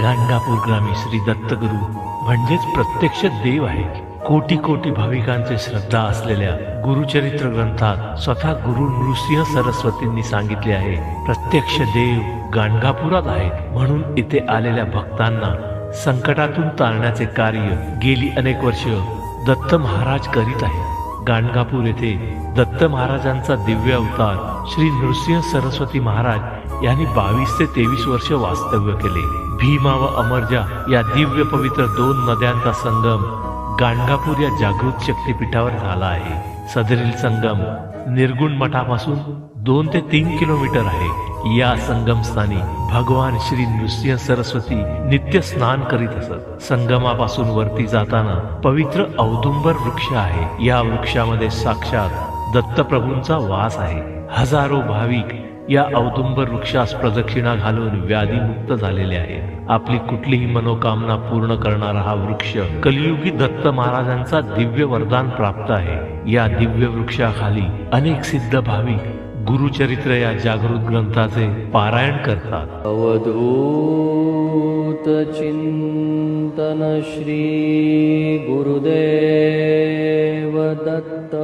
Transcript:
गाणगापूर ग्रामी श्री दत्तगुरु म्हणजेच प्रत्यक्ष देव आहे कोटी कोटी भाविकांचे श्रद्धा असलेल्या गुरुचरित्र ग्रंथात स्वतः गुरु नृसिंह सरस्वतींनी सांगितले आहे प्रत्यक्ष देव गाणगापुरात आहेत. म्हणून इथे आलेल्या भक्तांना संकटातून तारण्याचे कार्य गेली अनेक वर्ष दत्त महाराज करीत आहेत. गाणगापूर येथे दत्त महाराजांचा दिव्य अवतार श्री नृसिंह सरस्वती महाराज यांनी बावीस ते तेवीस वर्ष वास्तव्य केले. भीमा व अमरजा या दिव्य पवित्र दोन नद्यांचा संगम गाणगापूर या जागृत शक्तीपीठावर झाला आहे. सदरील संगम निर्गुण मठापासून दोन ते तीन किलोमीटर आहे. या संगम स्थानी भगवान श्री नृसिंह सरस्वती नित्य स्नान करीत असत. संगमापासून वरती जाताना पवित्र औदुंबर वृक्ष आहे. या वृक्षामध्ये साक्षात दत्तप्रभूंचा वास आहे. हजारो भाविक या औदुंबर वृक्षास प्रदक्षिणा घालून व्याधीमुक्त झालेले आहेत. आपली कुठलीही मनोकामना पूर्ण करणारा हा वृक्ष कलियुगी दत्त महाराजांचा दिव्य वरदान प्राप्त आहे. या दिव्य वृक्षाखाली अनेक सिद्ध भाविक गुरुचरित्र या जागृत ग्रंथाचे पारायण करतात. अवधूत चिंतन श्री गुरुदेव दत्त